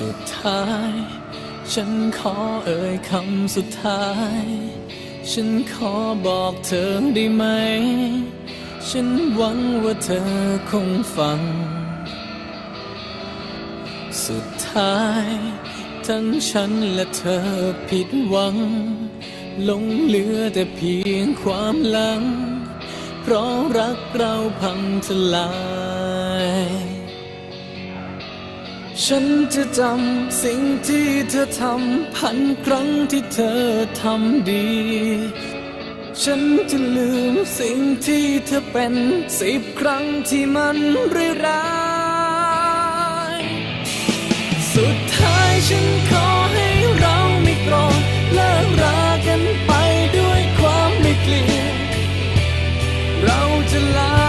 สุดท้าย ฉันขอเอ่ยคำสุดท้าย ฉันขอบอกเธอได้ไหม ฉันหวังว่าเธอคงฟัง สุดท้าย ทั้งฉันและเธอผิดหวังหลงเหลือแต่เพียงความหลัง เพราะรักเราพังทลาย ฉันจะจำสิ่งที่เธอทำพันครั้งที่เธอทำดี ฉันจะลืมสิ่งที่เธอเป็นสิบครั้งที่มันร้ายสุดท้ายฉันขอให้เราไม่โกรธเลิกรากันไปด้วยความไม่เกลียดเราจะลา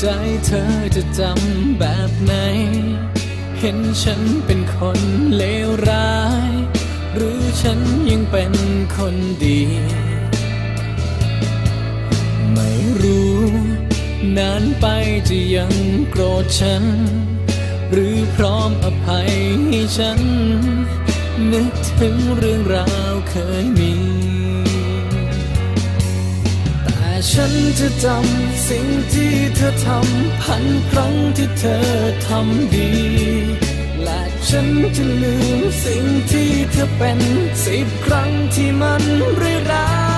ใจเธอจะจำแบบไหน เห็นฉันเป็นคนเลวร้าย หรือฉันยังเป็นคนดี ไม่รู้ นานไปจะยังโกรธฉัน หรือพร้อมอภัยให้ฉัน นึกถึงเรื่องราวเคยมี ฉันจะจำสิ่งที่เธอทำพันครั้งที่เธอทำดี และฉันจะลืมสิ่งที่เธอเป็นสิบครั้งที่มันร้าย